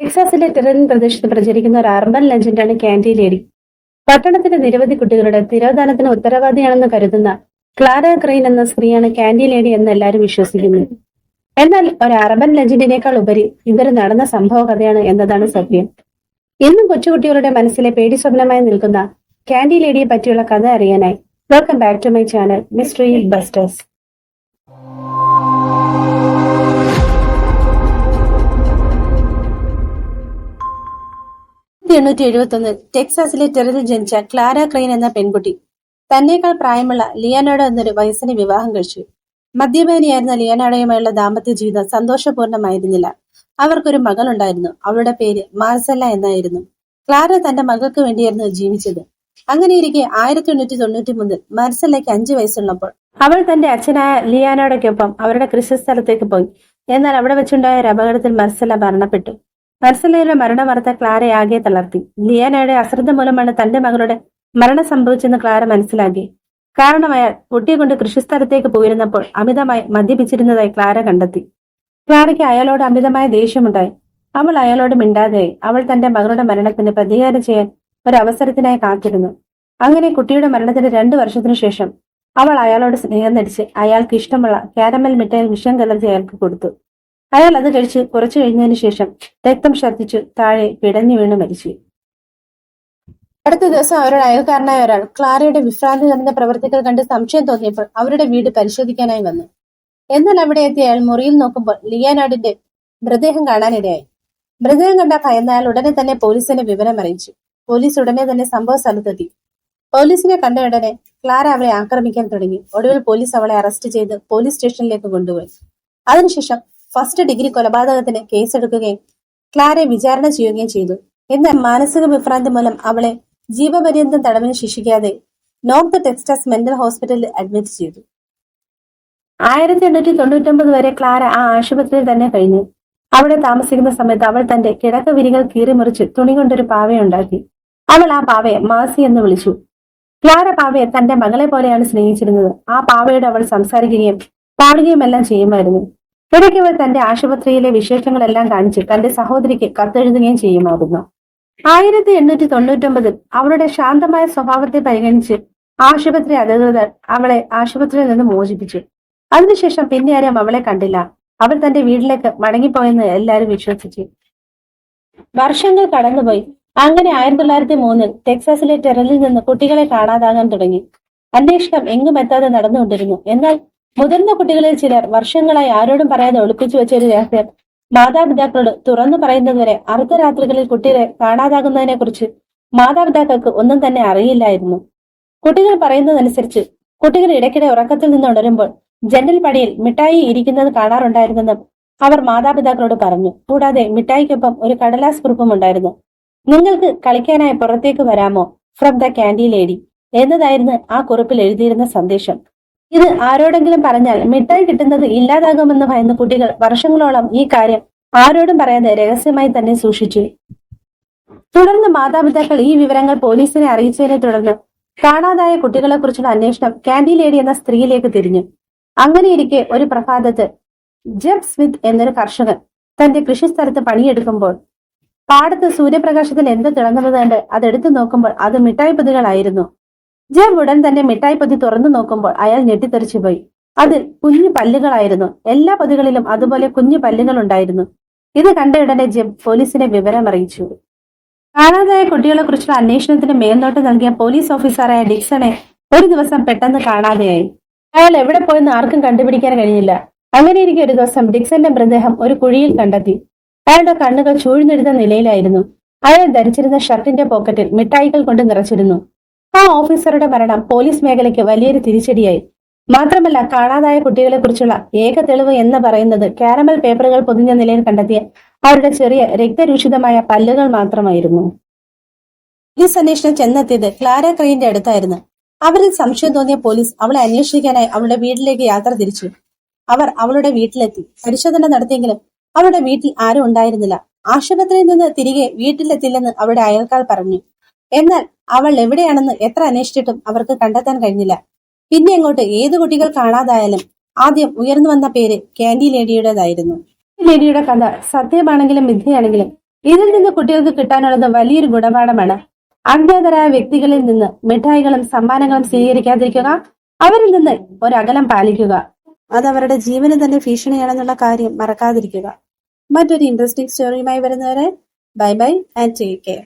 ടെക്സാസിലെ ടെറൻ പ്രദേശത്ത് പ്രചരിക്കുന്ന ഒരു അർബൻ ലെജൻഡാണ് കാൻഡി ലേഡി. പട്ടണത്തിലെ നിരവധി കുട്ടികളുടെ തിരോധാനത്തിന് ഉത്തരവാദിയാണെന്ന് കരുതുന്ന ക്ലാര ക്രെയിൻ എന്ന സ്ത്രീയാണ് കാൻഡി ലേഡി എന്ന് എല്ലാവരും വിശ്വസിക്കുന്നു. എന്നാൽ ഒരു അർബൻ ലെജൻഡിനേക്കാൾ ഉപരി ഇതൊരു നടന്ന സംഭവ കഥയാണ് എന്നതാണ് സത്യം. ഇന്നും കൊച്ചുകുട്ടികളുടെ മനസ്സിലെ പേടി സ്വപ്നമായി നിൽക്കുന്ന കാൻഡി ലേഡിയെ പറ്റിയുള്ള കഥ അറിയാനായി welcome back to my channel mystery busters എണ്ണൂറ്റി എഴുപത്തി ഒന്നിൽ ടെക്സാസിലെ ടെറിൽ ജനിച്ച ക്ലാര ക്രെയിൻ എന്ന പെൺകുട്ടി. തന്നേക്കാൾ പ്രായമുള്ള ലിയാനോഡ എന്നൊരു വയസ്സിനെ വിവാഹം കഴിച്ചു. മദ്യപാനിയായിരുന്ന ലിയാനാഡോയുമായുള്ള ദാമ്പത്യ ജീവിതം സന്തോഷപൂർണമായിരുന്നില്ല അവർക്കൊരു മകളുണ്ടായിരുന്നു. അവളുടെ പേര് മാർസല്ല എന്നായിരുന്നു. ക്ലാര തന്റെ മകൾക്ക് വേണ്ടിയായിരുന്നു ജീവിച്ചത്. അങ്ങനെയിരിക്കെ ആയിരത്തി എണ്ണൂറ്റി തൊണ്ണൂറ്റി മൂന്നിൽ മാർസല്ലയ്ക്ക് അഞ്ചു വയസ്സുള്ളപ്പോൾ അവൾ തന്റെ അച്ഛനായ ലിയാനോടൊക്കൊപ്പം അവരുടെ കൃഷിസ്ഥലത്തേക്ക് പോയി. എന്നാൽ അവിടെ വെച്ചുണ്ടായ ഒരു അപകടത്തിൽ മർസല മരണപ്പെട്ടു. മർസലയുടെ മരണ വാർത്ത ക്ലാരയെ ആകെ തളർത്തി. ലിയാനയുടെ അശ്രദ്ധ മൂലമാണ് തന്റെ മകളുടെ മരണം സംഭവിച്ചെന്ന് ക്ലാര മനസ്സിലാക്കി. കാരണം കുട്ടിയെ കൊണ്ട് കൃഷിസ്ഥലത്തേക്ക് പോയിരുന്നപ്പോൾ അമിതമായി മദ്യപിച്ചിരുന്നതായി ക്ലാര കണ്ടെത്തി. ക്ലാരയ്ക്ക് അയാളോട് അമിതമായ ദേഷ്യമുണ്ടായി. അവൾ അയാളോട് മിണ്ടാതെയായി. അവൾ തന്റെ മകളുടെ മരണത്തിന് പ്രതികാരം ചെയ്യാൻ ഒരു അവസരത്തിനായി കാത്തിരുന്നു. അങ്ങനെ കുട്ടിയുടെ മരണത്തിന് രണ്ടു വർഷത്തിനു ശേഷം അവൾ അയാളോട് സ്നേഹം നടിച്ച് അയാൾക്ക് ഇഷ്ടമുള്ള കാരമൽ മിഠായി വിഷം കലർത്തി അയാൾക്ക് കൊടുത്തു. അയാൾ അത് കഴിച്ച് കുറച്ചു കഴിഞ്ഞതിന് ശേഷം രക്തം ഛർദ്ദിച്ചു താഴെ പിടഞ്ഞു വീണ് മരിച്ചു. അടുത്ത ദിവസം അവരുടെ അയൽക്കാരനായ ഒരാൾ ക്ലാരയുടെ വിഭ്രാന്തി നിറഞ്ഞ പ്രവർത്തികൾ കണ്ട് സംശയം തോന്നിയപ്പോൾ അവരുടെ വീട് പരിശോധിക്കാനായി വന്നു. എന്നാൽ അവിടെ എത്തിയ അയാൾ മുറിയിൽ നോക്കുമ്പോൾ ലിയാനാഡിന്റെ മൃതദേഹം കാണാനിടയായി. മൃതദേഹം കണ്ട ഭയന്ന അയാൾ ഉടനെ തന്നെ പോലീസിനെ വിവരം അറിയിച്ചു. പോലീസ് ഉടനെ തന്നെ സംഭവ സ്ഥലത്തെത്തി. പോലീസിനെ കണ്ട ഉടനെ ക്ലാര അവരെ ആക്രമിക്കാൻ തുടങ്ങി. ഒടുവിൽ പോലീസ് അവളെ അറസ്റ്റ് ചെയ്ത് പോലീസ് സ്റ്റേഷനിലേക്ക് കൊണ്ടുപോയി. അതിനുശേഷം ഫസ്റ്റ് ഡിഗ്രി കൊലപാതകത്തിന് കേസെടുക്കുകയും ക്ലാരെ വിചാരണ ചെയ്യുകയും ചെയ്തു. എന്നാൽ മാനസിക വിഭ്രാന്തി മൂലം അവളെ ജീവപര്യന്തം തടവിന് ശിക്ഷിക്കാതെ നോർത്ത് ടെക്സ്റ്റസ് മെന്റൽ ഹോസ്പിറ്റലിൽ അഡ്മിറ്റ് ചെയ്തു. ആയിരത്തി എണ്ണൂറ്റി തൊണ്ണൂറ്റൊമ്പത് വരെ ക്ലാര ആ ആശുപത്രിയിൽ തന്നെ കഴിഞ്ഞു. അവിടെ താമസിക്കുന്ന സമയത്ത് അവൾ തന്റെ കിടക്ക വിരികൾ കീറിമുറിച്ച് തുണി കൊണ്ടൊരു പാവയുണ്ടാക്കി അവൾ ആ പാവയെ മാസി എന്ന് വിളിച്ചു. ക്ലാര പാവയെ തന്റെ മകളെ പോലെയാണ് സ്നേഹിച്ചിരുന്നത്. ആ പാവയോട് അവൾ സംസാരിക്കുകയും പാടുകയും എല്ലാം ചെയ്യുമായിരുന്നു. ഇടയ്ക്ക് തന്റെ ആശുപത്രിയിലെ വിശേഷങ്ങളെല്ലാം കാണിച്ച് തന്റെ സഹോദരിക്ക് കത്തെഴുതുകയും ചെയ്യുമായിരുന്നു. ആയിരത്തി എണ്ണൂറ്റി തൊണ്ണൂറ്റൊമ്പതിൽ അവളുടെ ശാന്തമായ സ്വഭാവത്തെ പരിഗണിച്ച് ആശുപത്രി അധികൃതർ അവളെ ആശുപത്രിയിൽ നിന്ന് മോചിപ്പിച്ചു. അതിനുശേഷം പിന്നെ ആരും അവളെ കണ്ടില്ല. അവൾ തന്റെ വീട്ടിലേക്ക് മടങ്ങിപ്പോയെന്ന് എല്ലാവരും വിശ്വസിച്ചു. വർഷങ്ങൾ കടന്നുപോയി. അങ്ങനെ ആയിരത്തി തൊള്ളായിരത്തി മൂന്നിൽ ടെക്സാസിലെ ടെറലിൽ നിന്ന് കുട്ടികളെ കാണാതാകാൻ തുടങ്ങി. അന്വേഷണം എങ്ങും എത്താതെ നടന്നുകൊണ്ടിരുന്നു. എന്നാൽ മുതിർന്ന കുട്ടികളിൽ ചിലർ വർഷങ്ങളായി ആരോടും പറയാതെ ഒളിപ്പിച്ചു വെച്ച ഒരു രഹസ്യം. മാതാപിതാക്കളോട് തുറന്നു പറയുന്നതുവരെ അർദ്ധരാത്രികളിൽ കുട്ടികളെ കാണാതാകുന്നതിനെ കുറിച്ച് മാതാപിതാക്കൾക്ക് ഒന്നും തന്നെ അറിയില്ലായിരുന്നു. കുട്ടികൾ പറയുന്നതനുസരിച്ച് കുട്ടികൾ ഇടയ്ക്കിടെ ഉറക്കത്തിൽ നിന്ന് ഉണരുമ്പോൾ ജനൽ പടിയിൽ മിഠായി ഇരിക്കുന്നത് കാണാറുണ്ടായിരുന്നെന്നും അവർ മാതാപിതാക്കളോട് പറഞ്ഞു. കൂടാതെ മിഠായിക്കൊപ്പം ഒരു കടലാസ് കുറിപ്പും ഉണ്ടായിരുന്നു. നിങ്ങൾക്ക് കളിക്കാനായി പുറത്തേക്ക് വരാമോ? ഫ്രം ദ ക്യാൻഡി ലേഡി എന്നതായിരുന്നു ആ കുറിപ്പിൽ എഴുതിയിരുന്ന സന്ദേശം. ഇത് ആരോടെങ്കിലും പറഞ്ഞാൽ മിഠായി കിട്ടുന്നത് ഇല്ലാതാകുമെന്ന് ഭയന്ന കുട്ടികൾ വർഷങ്ങളോളം ഈ കാര്യം ആരോടും പറയാതെ രഹസ്യമായി തന്നെ സൂക്ഷിച്ചു. തുടർന്ന് മാതാപിതാക്കൾ ഈ വിവരങ്ങൾ പോലീസിനെ അറിയിച്ചതിനെ തുടർന്ന് കാണാതായ കുട്ടികളെക്കുറിച്ചുള്ള അന്വേഷണം കാൻഡി ലേഡി എന്ന സ്ത്രീയിലേക്ക് തിരിഞ്ഞു. അങ്ങനെയിരിക്കെ ഒരു പ്രഭാതത്ത് ജെബ് സ്മിത്ത് എന്നൊരു കർഷകൻ തന്റെ കൃഷിസ്ഥലത്ത് പണിയെടുക്കുമ്പോൾ പാടത്ത് സൂര്യപ്രകാശത്തിൽ എന്ത് തിളങ്ങുന്നത് കണ്ട് അതെടുത്തു നോക്കുമ്പോൾ അത് മിഠായി പൊതികളായിരുന്നു. ജെബ് ഉടൻ തന്നെ മിഠായി പൊതി തുറന്നു നോക്കുമ്പോൾ അയാൾ ഞെട്ടിത്തെറിച്ചുപോയി അതിൽ കുഞ്ഞു പല്ലുകളായിരുന്നു. എല്ലാ പൊതികളിലും അതുപോലെ കുഞ്ഞു പല്ലുകൾ ഉണ്ടായിരുന്നു ഇത് കണ്ട ഉടനെ ജെബ് പോലീസിനെ വിവരം അറിയിച്ചു കാണാതായ കുട്ടികളെ കുറിച്ചുള്ള അന്വേഷണത്തിന് മേൽനോട്ടം നൽകിയ പോലീസ് ഓഫീസറായ ഡിക്സണെ ഒരു ദിവസം പെട്ടെന്ന് കാണാതെയായി. അയാൾ എവിടെ പോയെന്ന് ആർക്കും കണ്ടുപിടിക്കാൻ കഴിഞ്ഞില്ല. അങ്ങനെ അങ്ങനെയിരിക്കെ ഒരു ദിവസം ഡിക്സന്റെ മൃതദേഹം ഒരു കുഴിയിൽ കണ്ടെത്തി. അയാളുടെ കണ്ണുകൾ ചൂഴ്ന്നെടുത്ത നിലയിലായിരുന്നു. അയാൾ ധരിച്ചിരുന്ന ഷർട്ടിന്റെ പോക്കറ്റിൽ മിഠായികൾ കൊണ്ട് നിറച്ചിരുന്നു. ആ ഓഫീസറുടെ മരണം പോലീസ് മേഖലയ്ക്ക് വലിയൊരു തിരിച്ചടിയായി. മാത്രമല്ല കാണാതായ കുട്ടികളെ കുറിച്ചുള്ള ഏക തെളിവ് എന്ന് പറയുന്നത് കാരമൽ പേപ്പറുകൾ പൊതിഞ്ഞ നിലയിൽ കണ്ടെത്തിയ അവരുടെ ചെറിയ രക്തരൂഷിതമായ പല്ലുകൾ മാത്രമായിരുന്നു. ഈ അന്വേഷണം ചെന്നെത്തിയത് ക്ലാര ക്രെയിന്റെ അടുത്തായിരുന്നു. അവരിൽ സംശയം തോന്നിയ പോലീസ് അവളെ അന്വേഷിക്കാനായി അവളുടെ വീട്ടിലേക്ക് യാത്ര തിരിച്ചു. അവർ അവളുടെ വീട്ടിലെത്തി. പരിശോധന നടത്തിയെങ്കിലും അവളുടെ വീട്ടിൽ ആരും ഉണ്ടായിരുന്നില്ല. ആശുപത്രിയിൽ നിന്ന് തിരികെ വീട്ടിലെത്തില്ലെന്ന് അവരുടെ അയൽക്കാർ പറഞ്ഞു. എന്നാൽ അവൾ എവിടെയാണെന്ന് എത്ര അന്വേഷിച്ചിട്ടും അവർക്ക് കണ്ടെത്താൻ കഴിഞ്ഞില്ല. പിന്നെ അങ്ങോട്ട് ഏത് കുട്ടികൾ കാണാതായാലും ആദ്യം ഉയർന്നു വന്ന പേര് കാൻഡി ലേഡിയുടേതായിരുന്നു. ലേഡിയുടെ കഥ സത്യമാണെങ്കിലും മിഥ്യയാണെങ്കിലും ഇതിൽ നിന്ന് കുട്ടികൾക്ക് കിട്ടാനുള്ളത് വലിയൊരു ഗുണപാഠമാണ്. അജ്ഞാതരായ വ്യക്തികളിൽ നിന്ന് മിഠായികളും സമ്മാനങ്ങളും സ്വീകരിക്കാതിരിക്കുക അവരിൽ നിന്ന് ഒരകലം പാലിക്കുക. അത് അവരുടെ ജീവന് തന്നെ ഭീഷണിയാണെന്നുള്ള കാര്യം മറക്കാതിരിക്കുക. മറ്റൊരു ഇൻട്രസ്റ്റിംഗ് സ്റ്റോറിയുമായി വരുന്നവരെ bye bye and take care